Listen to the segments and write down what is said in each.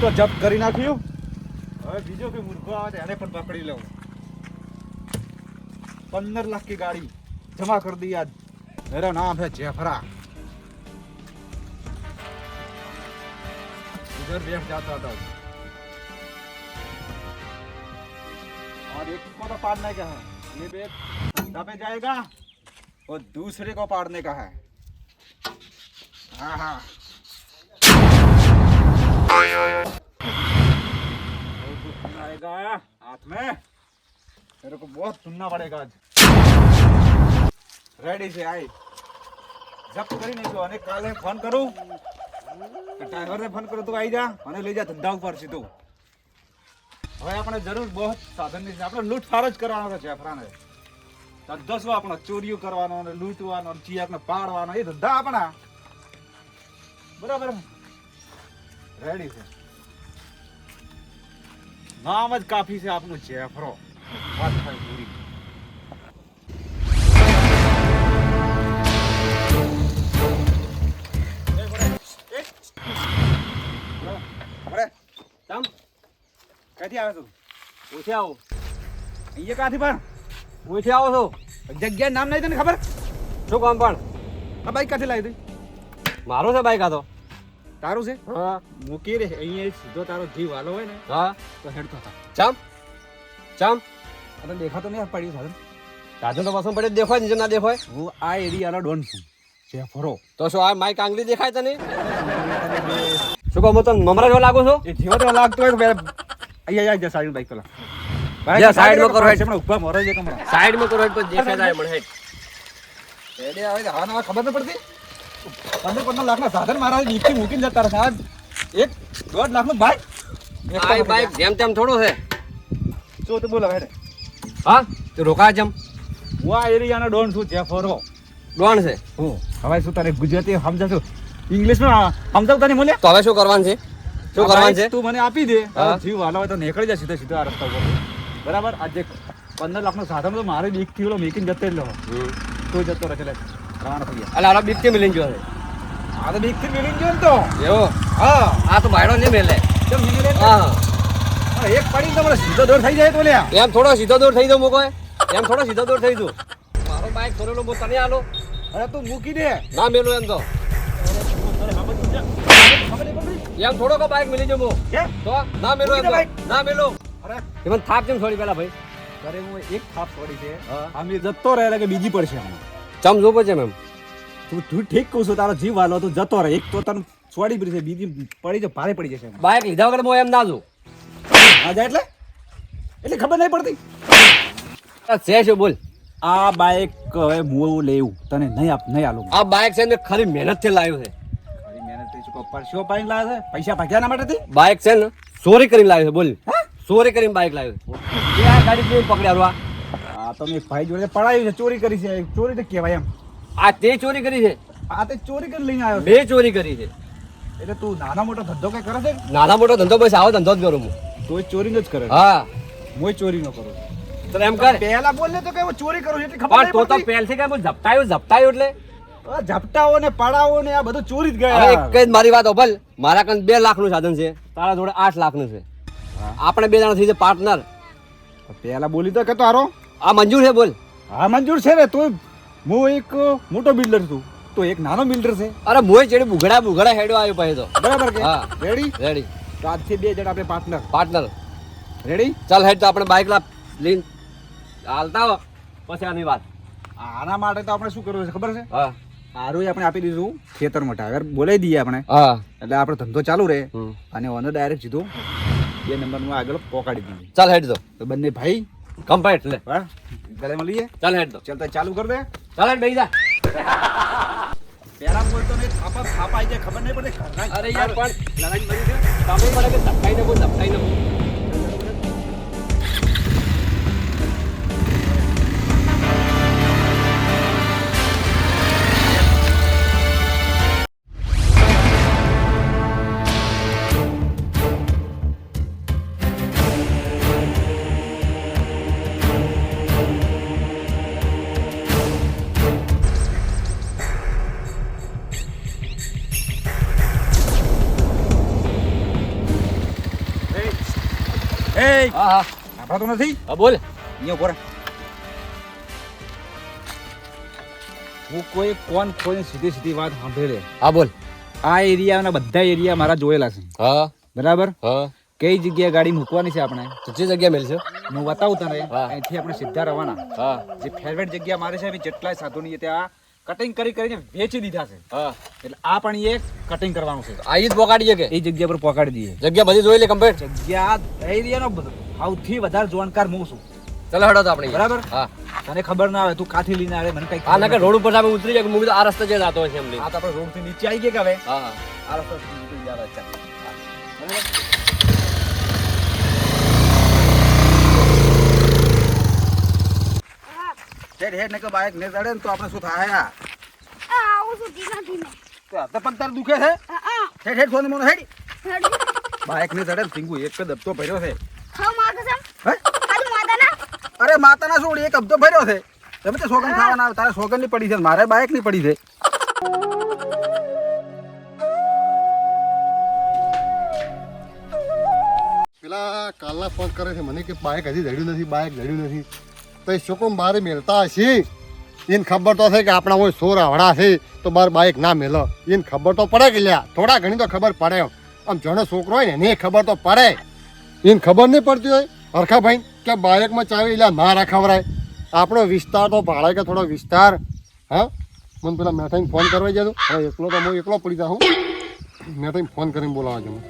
तो जब करी ना थियो अरे बीजो के मुर्गो आज आने पर पकड़ी लो। 15 लाख की गाड़ी जमा कर दी आज। मेरा नाम है जेफरा उधर बैठ जाता था। और एक को तो पाड़ने का है। ये बेट अंडा पे जाएगा और दूसरे को पाड़ने का है। हाँ, हाँ। हाथ में। मेरे को बहुत सुनना पड़ेगा आज। रेडी से आई। जब करी नहीं तो अनेक काले फ़ोन करूँ। ડ્રાઈવરને ફોન કરો, તું આવી જા અને લઈ જા ધંધા ઉપર સીધું. હવે આપણે જરૂર બહુ સાધનની આપણે લૂંટફાર જ કરવાનો છે જેફરાને ધંધો શું આપણો ચોરીઓ કરવાનો અને લૂંટવાનો અને ચિયાકને પાડવાનો, એ ધંધા આપણા. બરાબર? રેડી છે. નામ જ કાફી છે આપનું જેફરો. વાત થાય. ક્યાંથી આવે તું? ઓછે આવો. અહીંયા ક્યાંથી પણ? ઓછે આવો છો. જગ્યા નામ નહીં તને ખબર? શું કામ પણ? આ બાઈક ક્યાંથી લાવી તું મારો છે બાઈક આ તો. તારું છે? હા. મૂકી રે અહીંયા સીધો તારો જીવ વાલો હોય ને હા. તો હેડતો હતા ચમ. ચમ. અને દેખાતો નહીં પડ્યું સાધન સાધન તો પસંદ પડે દેખાય નીચે ના દેખાય. હું આ એરિયાનો ડોન છું. જેફરો. તો શું આ માઈક આંગળી દેખાય તને? શું કહું તમે મમરા જેવો લાગો છો? એ જેવો તો લાગતો હોય અહીંયા આવી જા સાઈડ બાઈક પેલા જા, side માં કરો, છે હમણાં ઊભા મરો છે કમરા. સાઈડમાં કરો તો દેખાય જાય મને હેડ એડે આવે હા ના ખબર ન પડતી? પંદર પંદર લાખના સાધન મારા નીચે મૂકીને જતા રહે આ એક દોઢ લાખનું બાઈક એક બાઈક જેમ તેમ થોડો છે. શું તો બોલો હેડે. હા તું રોકા જમ. હું આ એરિયાનો ડોન છું જેફરો ડોન છે. હું. હવે શું તારે ગુજરાતી સમજાશું ઇંગ્લિશમાં સમજાવતા નહીં બોલે તો હવે શું કરવાનું છે? શું કરવાનું છે? તું મને આપી દે. જીવ વાલા હોય તો નીકળી જાય સીધો સીધો આ રસ્તા ઉપર. બરાબર? આજે પંદર નો સાધન તો મારે બીકથી મેકીને જતો જ લો તું જતો રહે એટલે રાવણ થઈ ગયા આલા બીક કે મિલીને ગયો છે? આ તો બીકથી મિલી ગયો ને તો. એવો? હા. આ તો બાયડો નહીં મેલે. કેમ મિલી? લે હા એક પડી તો મને સીધો દોર થઈ જાય તો લ્યા. એમ થોડો સીધો દોર થઈ દો મૂકો એમ થોડો સીધો દોર થઈ દો મારો બાઈક થોડેલો બહુ તને આલો. અરે તું મૂકી દે. ના મેલું એમ તો. નહીં? એમ થોડો કો બાઈક મિલી જમો? તો ના મેલું. ના મેલો. અરે. એ મને થાપ કેમ છોડી પેલા ભાઈ? અરે હું એક થાપ છોડી છે. આમ જતો રહે એટલે કે બીજી પડશે હમણાં ચમ જો પછી મેમ. તું તું ઠીક કહું છું તારો જીવ વાલો તો જતો રહે. એક તો તને છોડી પડી છે બીજી પડી જો ભારે પડી જશે બાઈક લીધા વગર હું એમ ના જો આ જાય એટલે? એટલે ખબર નહીં પડતી. છે શું બોલ? આ બાઈક હવે હું લેવું તને નહીં આપ નહીં આલું. આ બાઈક છે ને ખરી મહેનતથી લાવ્યું છે. પરસ્યો પાઈને લાવે છે? પૈસા ભાગ્યા ના માટે બાઈક છે ને ચોરી કરીને લાવ્યું છે બોલ. ચોરી કરીને બાઈક લાવ્યું છે. આ ગાડી કેવી પકડ્યા આ? આ તો મેં ભાઈ જોડે પડાયું છે ચોરી કરી છે ચોરી તો કહેવાય એમ. આ તે ચોરી કરી છે? આ તે ચોરી કરી લઈને આવ્યો બે ચોરી કરી છે. એટલે તું નાના મોટો ધંધો કઈ કરે છે? નાના મોટો ધંધો બસ આવો ધંધો જ કરું હું. તો ચોરી જ કરે હા. હું ચોરી ન કરું. તને એમ કર. પહેલા બોલે તો કે ચોરી કરું એટલે ખબર પણ તો તો પહેલથી કે હું ઝપટાયું ઝપટાયું એટલે. ઝપટાઓ ને પડાઓ ને આ બધું ચોરી જ ગયા. એક જ મારી વાત ઓભલ મારા કન બે લાખનું સાધન છે. તારા જોડે આઠ લાખનું છે આપણે બે જણા થઈ છે પાર્ટનર પહેલા બોલી તો કે તારો આ મંજૂર છે બોલ. હા મંજૂર છે ને તું હું એક મોટો બિલ્ડર છું. તો એક નાનો બિલ્ડર છે. અરે મોય ચેડી બુઘડા બુઘડા હેડો આવ્યો પાછો. તો બરાબર કે? હા. રેડી રેડી તો આજથી બે જણા આપણે પાર્ટનર પાર્ટનર રેડી ચાલ હેડ તો આપણે બાઇક લા લઈને. હાલતા પછી આની વાત. આના માટે તો આપણે શું કરવું છે ખબર છે? હા. સારું આપણે આપી દીધું. ખેતર માટે આગળ બોલાવી દઈએ આપણે. હા. એટલે આપણો ધંધો ચાલુ રહે. અને ઓનર ડાયરેક્ટ સીધું બે નંબરનું આગળ પોકાડી દીધું ચાલ હેડ દો. તો બંને ભાઈ કમ્પ્લીટ લે. હા ગળેમાં લઈએ ચાલ હેડ દો. ચાલ તો ચાલુ કર દે. ચાલ હેડ બેસી જા. પેલા બોલતો નહીં થાપા થાપા આવી જાય ખબર નહીં પડે. અરે યાર પણ લડાઈ મરી છે તમે પડે કે ધપકાઈ ને બોલ ધપકાઈ ને બોલ હા આપણા તો નથી? હા બોલ. અહીંયા ઊભો રહે. હું કોઈ કોણ કોઈ સીધી સીધી વાત સાંભળે હા બોલ. આ એરિયાના બધા એરિયા મારા જોયેલા છે. હા. બરાબર? હા. કઈ જગ્યાએ ગાડી મૂકવાની છે આપણે? તો જે જગ્યા મળશે હું બતાવું તને. અહીંથી આપણે સીધા રવાના. હા. જે ફેવરેટ જગ્યા મારે છે જેટલાય સાધુની ત્યાં કટિંગ કરી કરીને વેચી દીધા છે. એટલે આ પણ એ કટિંગ કરવાનું છે. આ જ પોકાડીએ કે એ જગ્યા પર પોકાડી દઈએ. જગ્યા બધી જોઈ લે કમ્પ્લીટ જગ્યા એરિયાનો બધો. સૌથી વધારે જાણકાર હું છું. ચાલો હડો તો આપણે. બરાબર? હા. તને ખબર ના આવે તું કાથી લઈને આવે મને કઈ આ નકર રોડ ઉપર સામે ઉતરી જાય મૂવી તો આ રસ્તે જ જતો હોય છે એમ આ તો આપણે રોડથી નીચે આવી ગયા કે હવે? હા. હા આ રસ્તો નીકળી જાય ચાલ બરાબર? હેડ હેડ ને કે બાઈક ને ચડે ને તો આપણે શું થાય આ? આવું છું ધીમે ધીમે. તો હાથે પગ તાર દુખે છે? હેડ હેડ ફોન મને હેડ. હેડી. બાઈક ને ચડે ને ટીંગુ એક જ હપ્તો ભર્યો છે ખાવ માગે છે હે? ખાલી માતાના અરે માતાના છોડ એક હપ્તો ભર્યો છે. તમે તો સોગન ખાવાના આવે તારે સોગનની પડી છે. મારે બાઇકની પડી છે. પેલા કાલના ફોન કરે છે મને કે બાઇક હજી જડ્યું નથી બાઇક જડ્યું નથી. તો એ શું મારે મેળતા હશે. એને ખબર તો છે કે આપણા કોઈ સોર આવડા છે તો બાર બાઇક ના મેલો. એને ખબર તો પડે કે લ્યા થોડા ઘણી તો ખબર પડે આમ જણો છોકરો હોય ને એને ખબર તો પડે. એને ખબર નહીં પડતી હોય. હરખાભાઈ કે બાઇકમાં ચાવી એટલે ના રાખાવરાય? આપણો વિસ્તાર તો ભાડે કે થોડો વિસ્તાર? હા? મને પેલા મેઠાઈને ફોન કરવા જતો હવે એકલો તો હું એકલો પડી જાઉં. મેઠાઈને ફોન કરીને બોલાવા જવું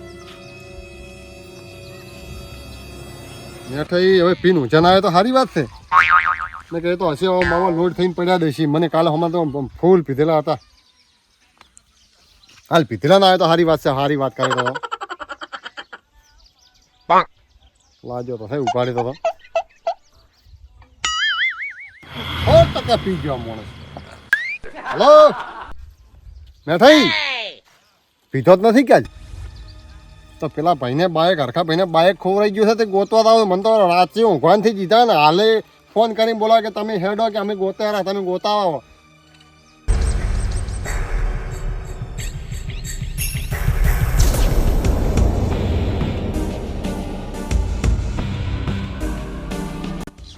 મેઠાઈ હવે પીન ઉજન આવે તો સારી વાત છે. મેં કહે તો હશે માવા લોડ થઈને પડ્યા દેશી. મને કાલે હમણાં તો ફૂલ પીધેલા હતા. હાલ પીધેલા ના આવે તો સારી વાત છે, સારી વાત કરે તો. લાજો તો હે ઉપાડી તો. સો ટકા પી ગયો માણસ. હલો? મેઠાઈ? પીધો જ નથી ક્યાં તો પેલા ભાઈને બાયક હરખા ભાઈને બાઇક ખોવરાઈ ગયું છે તે ગોતવા આવે મને તો રાતે ઊંઘવાનથી જીધા ને. હાલે ફોન કરીને બોલાવે કે તમે હેડો કે અમે ગોતા રહ્યા તમે ગોતા આવો.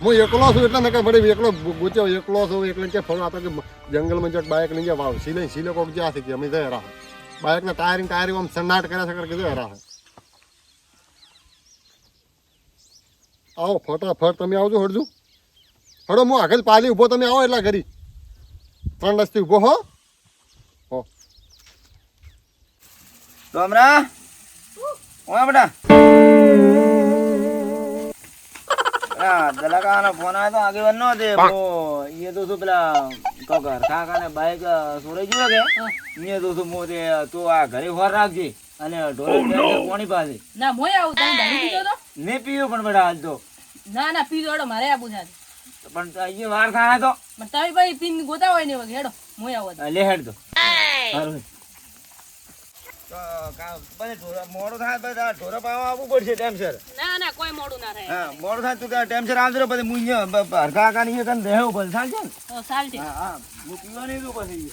હું એકલો છું એટલે નકર ફરી એકલો ગુચ્યો એકલો છું એટલે કે ફરો આ તો કે જંગલમાં જટ બાઇક લઈને વાવ સિલે સિલે કોક જ્યાં છે કે અમે જઈ રહ્યા બાઇકના ટાયરિંગ ટાયરિંગ આમ સન્નાટ કર્યા છે કે જઈ રહ્યા આવો, ફટાફટ તમે આવજો હડજો હડો હું આગળ પાલી ઊભો, તમે આવો એટલા ઘરી ત્રણ રસ્તે ઊભો, હો. હો. ડોમરા ઓ બેટા? આ દલાકાનો ફોન આવ્યો તો આગેવાન નો તે એ તો શું પેલા કોકર કાકા બાઈક સોરાઈ ગયો કે? એ તો શું મો તું આ ઘરે ખોર રાખજે અને ઢોર કોની પાસે? ના મોય આવું તમે દારૂ તો? ને પણ બેટા હાલ તો. ના ના પીધો મારે આ છે. પણ અહીંયા વાર થાય તો. પણ તમે ભાઈ પીન ગોતા હોય ને હેડો મોય આવો લે હેડ તો. સારું મોડું થાય તો ઢોરા પાવા આવવું પડશે ટાઈમસર ના ના કોઈ મોડું ના થાય. હા મોડું થાય તું ટાઈમસર આવજો પછી હું અહીંયા હરકા કાકા ની તને રહેવું પડે ચાલશે ને ચાલશે હા હા હું પીવા નહીં દઉં પછી.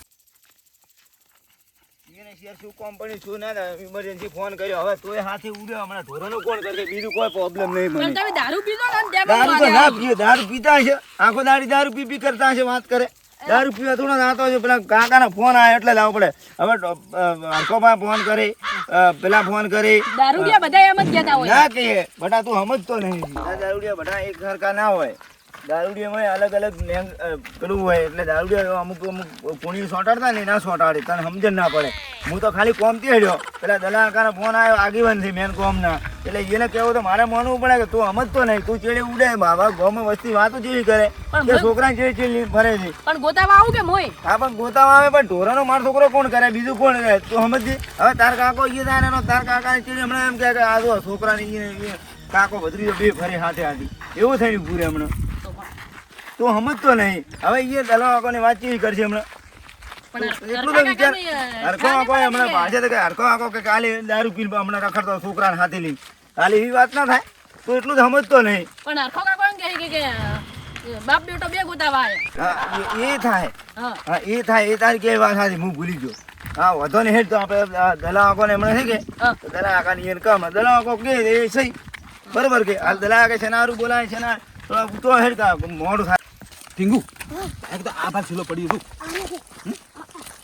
શું કંપની શું ના ઇમરજન્સી ફોન કર્યો. હવે તોય હાથે ઉડ્યો. હમણાં ઢોરોનો કોણ કરશે. બીજું કોઈ પ્રોબ્લેમ નહીં મને. તમે દારૂ પીધો ને દારૂ તો ના પીએ દારૂ પીતા છે આખો દાડી દારૂ પી પી કરતા છે વાત કરે. દારૂ રૂપિયા થોડો નાતો હશે પેલા કાકાનો ફોન આવ્યો એટલે લાવવો પડે. હવે હરકોભાઈ ફોન કરી પેલા ફોન કરી. દારૂડિયા બધા એમ જ કહેતા હોય. ના કહીએ બટા તું સમજતો નહીં. દારૂડિયા બધા એક સરખા ના હોય. દારૂડિયામાં અલગ અલગ લેંગ પેલું હોય એટલે દારૂડિયા અમુક અમુક કોણી સોંટાડતા ને ના સોંટાડે તને સમજણ ના પડે. હું તો ખાલી કોમતી હેડ્યો. પેલા દલાકાનો ફોન આવ્યો આગેવાનથી મેન કોમના. એટલે એને કહેવું તો મારે માનવું પડે કે તું સમજતો નહીં તું ચેડે ઉડે બાબા ગામમાં વસ્તી વાતો જેવી કરે. પણ કે છોકરા ચેડી ચેડી ફરે છે. પણ ગોતાવા આવું કે મોય હા પણ ગોતામાં આવે પણ ઢોરાનો માર છોકરો કોણ કરે? બીજું કોણ કરે? તું સમજજી. હવે તાર કાકો ઈ થાય એનો તાર કાકા ચીડી હમણાં એમ કે આ જો છોકરાની કાકો બધરી બે ફરી હાથે હાથી. એવું થયું પૂરે હમણાં. તું સમજતો નહીં. હવે એ દલાકોની વાત કેવી કરશે હમણાં? એટલું તો વિચાર હરખો આંકો હમણાં ભાષે તો કે આંકો કે કાલે દારૂ પીને હમણાં રખડતો છોકરાને હાથે લઈ કાલે એવી વાત ના થાય. તું એટલું તો સમજતો નહીં. પણ હરખો કાકો એમ કહે કે- કે બાપ બેટો બે ગોતાવા એ- થાય. હા. એ થાય. એ તારી કે વાત સાચી હું ભૂલી ગયો. હા વધો ને હેડ તો આપણે દલા આંકોને હમણાં છે કે હા. દલા આંકાની એને કામ દલા આંકો કે એ સહી બરોબર કે? હાલ દલા કે શેનારું બોલાય છે ના તો હેડ કા મોડું થાય ટીંગુ એક તો આ ભાગ છેલ્લો પડી હતું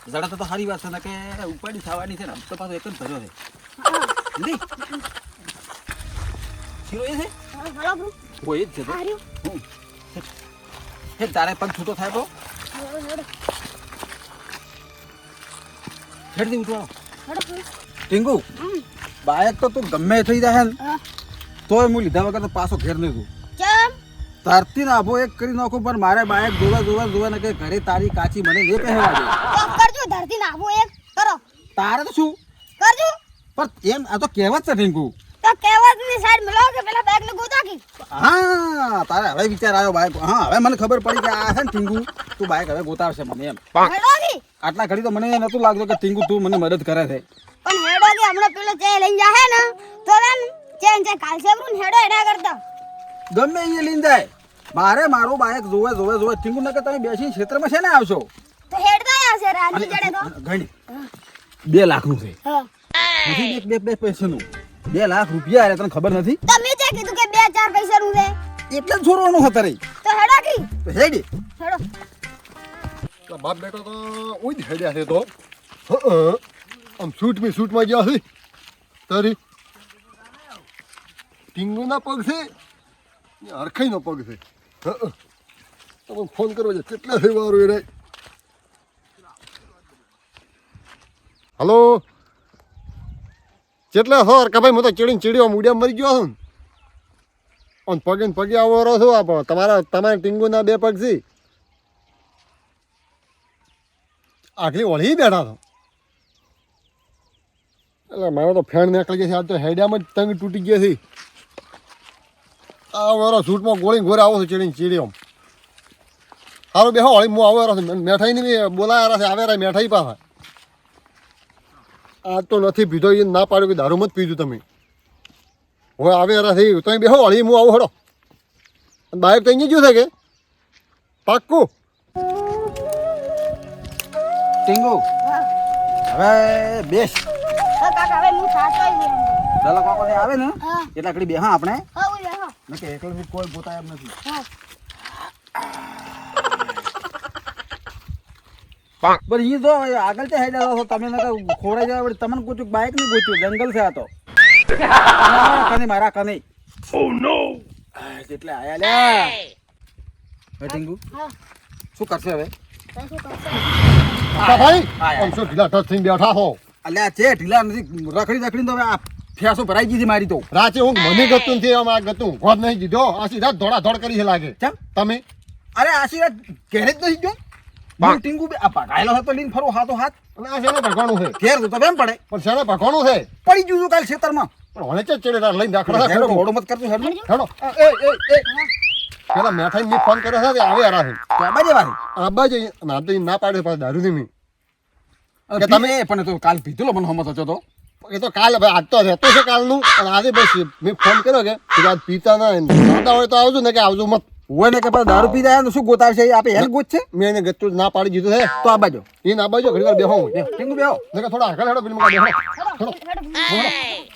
જડા તો સારી વાત છે કે ઉપાડી થવાની છે ને તો પાછો એક જ ભર્યો છે. એ. કોઈ જ છે તો. હું. તારે પગ છૂટો થાય તો. હળો, હળો. હેડથી ઉઠવા. હળો, હળો. ટીંગુ બાયક તો તું ગમે થઈ જાય ને તોય હું લીધા વગર તો પાછો ઘેર નહીં તું તારથી આભો એક કરી નાખું પણ મારે બાયક જોવા જોવા જોવા ને કે ઘરે તારી કાચી મને નહીં પહેરવા દે. કરજો ધરતી નાખો એક કરો. તારે તો શું? કરજો. પણ એમ આ તો કહેવત છે ટીંકુ. તો કહેવતની સાઈડ મળો કે પેલા બેગ ને ગોતા કી? હા તારે હવે વિચાર આવ્યો બાયક હા હવે મને ખબર પડી કે આ છે ને ટીંગુ તું બાયક હવે ગોતાવશે મને એમ. આટલા ઘડી તો મને એ નતું લાગતું કે ટીંગુ તું મને મદદ કરે છે. પણ હેડો કે હમણાં પેલો ચે લઈને જાહે ને તો ને ચેન ચે કાલસે હેડો એના કરતા. ગમે એ લઈને જાય. મારે મારું બાઈક જોવે જોવે જોવે ટીંગુ ને કે તમે બેસી ક્ષેત્રમાં છે ને આવશો? તો હેડતા આવશે રાની અને જડે તો. ગણી. બે લાખનું છે. હા. નથી બે બે પૈસા પૈસાનું. બે લાખ રૂપિયા આલે તને ખબર નથી? તમે જે કીધું કે બે ચાર પૈસા નું છે એટલે જ છોડવાનું હતા રે તો હેડો કી. તો હેડી. હેડો. તો બાપ બેટો તો ઉઈ જ હેડ્યા છે તો. આમ શૂટ મી શૂટમાં ગયા છે. તારી ટીંગુના પગ છે. ને હરખાઈનો પગ છે તમે ફોન કરવો છે કેટલા થઈ વારું એ રે હલો કેટલા છો કે ભાઈ હું તો ચીડીને ચીડીઓ મૂડિયા મરી ગયો છું અને પગે ને પગે આવો રહો છો આ પણ તમારા તમારા ટીંગુના બે પગ છે આગલી ઓળી બેઠા છો એટલે મારો તો ફેણ નીકળી ગયા છે આ તો હેડિયામાં જ તંગ તૂટી ગયા છે આ મારો સૂટમાં ગોળી ગોરે આવો છો ચીડીને ચીડી આમ સારું બેહો હળી હું આવો છું. મેઠાઈની બી બોલાયા છે આવે રહ્યા મેઠાઈ પાછા. આ તો નથી પીધો એ ના પાડ્યું કે દારૂ મત પીધું તમે. હવે આવે રહ્યા તમે બેહો હળી હું આવું હડો. બાઇક તો અહીંયા ગયું છે કે? પાક્કું. ટીંગુ. હવે બેસ. કાકા હવે હું સાચો જ દલા કાકો આવે ને? એટલા બેહા આપણે? નકે એકલો બી કોઈ પોતા એમ નથી. પણ ઈ જો આગળ તે હેડા છો તમે નકર ખોરાઈ જાય પડે તમને ગોચ્યું બાઇક નહીં ગોચ્યું જંગલ છે આ તો. કને મારા કને. ઓ નો એટલે આયા લે હે ટીંગુ? હા. શું કરશે હવે? ભાઈ. આમ શું ઢીલા થઈને બેઠા હો? અલ્યા છે ઢીલા નથી. રખડી રખડી તો હવે આ ફેસો ભરાઈ ગઈ મારી તો. રાતે હું મને ગતું નથી આમ આ ગતું. ગોદ નહીં દીધો. આ સીધા ધોળા ધોળ કરી છે લાગે. કેમ તમે? અરે આશીર્વાદ ઘેરે જ નથી ગયો? ટીંગુ બે આ પટાયેલો હતો લઈને ફરો હાથો હાથ. અને આ શેને ભગવાનું છે? ઘેર તો કેમ પડે. પણ શેને ભગવાનું છે? પડી જુજો કાલ ખેતરમાં. પણ હોણે ચે ચડે તાર લઈને દાખલા હેડો ખેડો મોડું મત કરતું હેડો. હેડો. એ એ એ. પેલા મેઠાઈ ની ફોન કર્યો છે આવે આરા છે આબા આ બાજે આબા જે ના તો ના પાડે પાછા દારૂ ની કે તમે પણ તો કાલ પીધેલો મને હમત હતો તો. એ તો કાલ ભાઈ આજ તો રહેતો છે કાલનું અને આજે બસ મેં ફોન કર્યો કે આજ પીતા ના પીતા હોય તો આવજો ને કે આવજો મત. હોય ને કે પણ દારૂ પી જાય શું ગોતાવશે? એ આપે હેલ ગોત છે? મેં એને ગતું ના પાડી દીધું છે તો આ બાજુ. એ ના બાજુ ઘડી વાર બેહો હું. ટીંગુ બેહો. નકર થોડા આગળ હેડો પેલી મકા બેહો. હેડો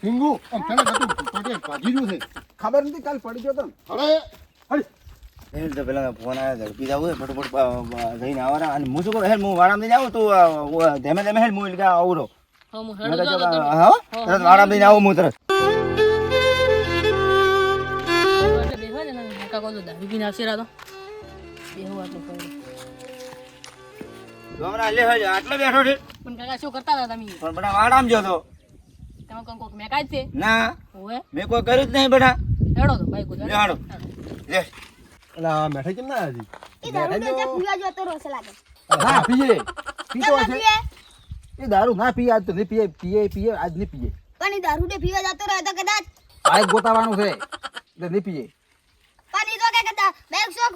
હેડો આમ તને ગતું પાટે ભાજી રહ્યું છે. ખબર નથી કાલ પડી ગયો તો અરે હેડ તો પેલા ફોન આવ્યો ઝડપી જવું ફટોફટ જઈને આવવાના. અને હું શું કરું? હેલ હું વાળા જઈને આવું તું ધેમે ધેમે હેલ હું એટલે આવું રહું. મેં હેડો જાઓ કીધું, તમે. આવું દારૂ પીને આવશે રાતો. આટલું. લે હેડ આટલો બેઠો છે. પણ કાકા શું કરતા હતા તમે? પણ બધા વારામ જો તો. તમે કોણ કોક મેકાય જ છે? ના ઓવે મેં કોઈ કર્યું જ નહીં હેડો તો. લે લે. એટલે આ કેમ ના આવી એ દારૂ તો જે. પીવા જતો રહેશે લાગે. ના પીએ. પીતો કેમ ના હશે. પીએ. એ દારૂ ના પીએ આજ તો નહીં પીએ પીએ પીએ આજ નહીં પીએ. પણ એ દારૂ ને પીવા જતો રહે તો કદાચ. આ ગોતાવાનું છે એટલે નહીં પીએ. પણ તો કે કદાચ બેગ શોખ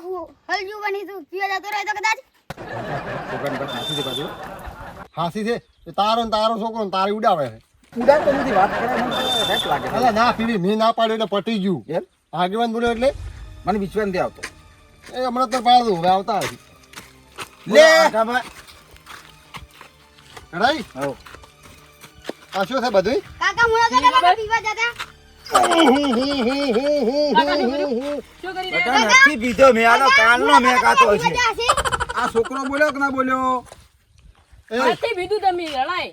હલજુ બની તું પીવા જતો રહે તો કદાચ નાખી દે પાછું. હાસી છે? એ તારો ને તારો છોકરો ને તારી ઉડાવે છે. ઉડાડતો નથી વાત કરે મને લાગે છે. ના પીવી મેં ના પાડ્યું એટલે પટી ગયું. એમ? આગેવાન બોલ્યો એટલે? મને વિશ્વાસ નથી આવતો. એ હમણાં તો પાડું હવે આવતા નથી. લે! કાકા હો આ શું છે બધું કાકા મુળા પીવા જતા. કાકા રહ્યા બેટા નથી પીધો. મેં આનો કાલનો મેં કાતો છે. આ છોકરો બોલ્યો કે ના બોલ્યો? આજથી પીધું તમે રડાય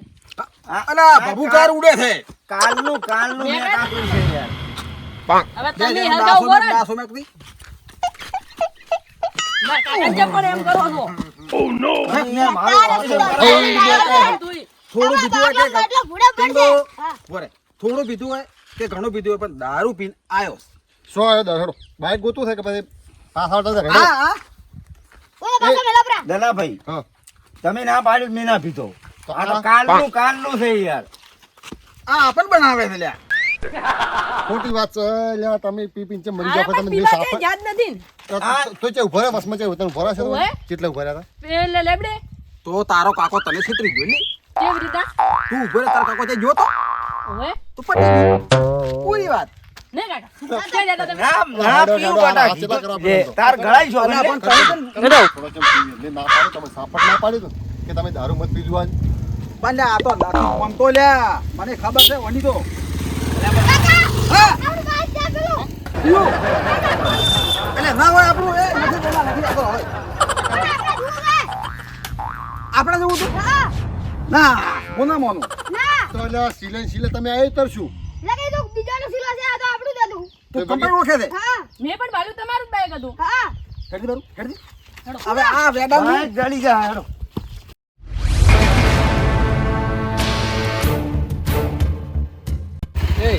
અલા ભભુકાર ઉડે છે. કાલનું કાલનું મેં કાતું છે યાર. હવે તમે ની. કાકા જેમ પડે એમ કરો છો. મેં મારો થોડું પીધું હોય કે થોડું પીધું હોય ઘણું પીધું હોય પણ દારૂ પીને આવ્યો સો આવ્યો દર? બાઈક ગોતું થાય કે પછી પાછા આવતા. હા હા. ઓલો પાછો મેલો પરા. દલાભાઈ હા. તમે ના પાડ્યું મેં ના પીધો. તો આ તો કાલનું કાલનું છે યાર. આ પણ બનાવે છે લ્યા. ખોટી વાત છે. લ્યા તમે પી પીને ચેમ મરી જાવ તમે કઈ યાદ નથી તો- ચે ઊભા બસમાં ચે તમે ભરા છે? કેટલા ઊભા રહ્યા હતા? પેલે લેબડે તો તારો કાકો તને છેતરી ગયો ને કેવી રીતે? તું ઊભો રે તારો કાકો તે? જોતો ઓવે તો પટી ગયું. પૂરી વાત. તો. તો દારૂ મત પીજો આજ? પણ લ્યા, આ તો દારૂ આમ તો લ્યા. મને ખબર છે વની તો. એટલે ના હોય આપણું એ નથી પેલા નથી આવતો હોય. આપણે જેવું હતું હા. ના હું ના. માનું ના તો એટલે સિલે સિલે તમે આવી તરશું લગે તો બીજાનો સિલો છે આ તો આપણું જ હતું. તું કમ્પ્લેટ ઓળખે છે? હા. મેં પણ બાલુ તમારું જ બાઈક હતું. હા. હેડજી બારું હેડજી. હવે આ વેડા ની જડી જા હેડો. એ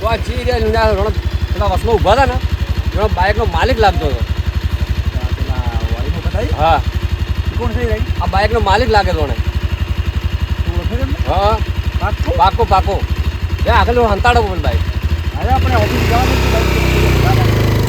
તો આ ચી રે ના રણ પેલા વસમાં ઊભા હતા ને એનો બાઇકનો માલિક લાગતો હતો. હા. કોણ થઈ રહી આ બાઇકનો માલિક લાગે તોને હા. પાકો પાકો પાકો આગળ હંતાડો પણ બાઈક અરે આપણે ઓફિસ જવાનું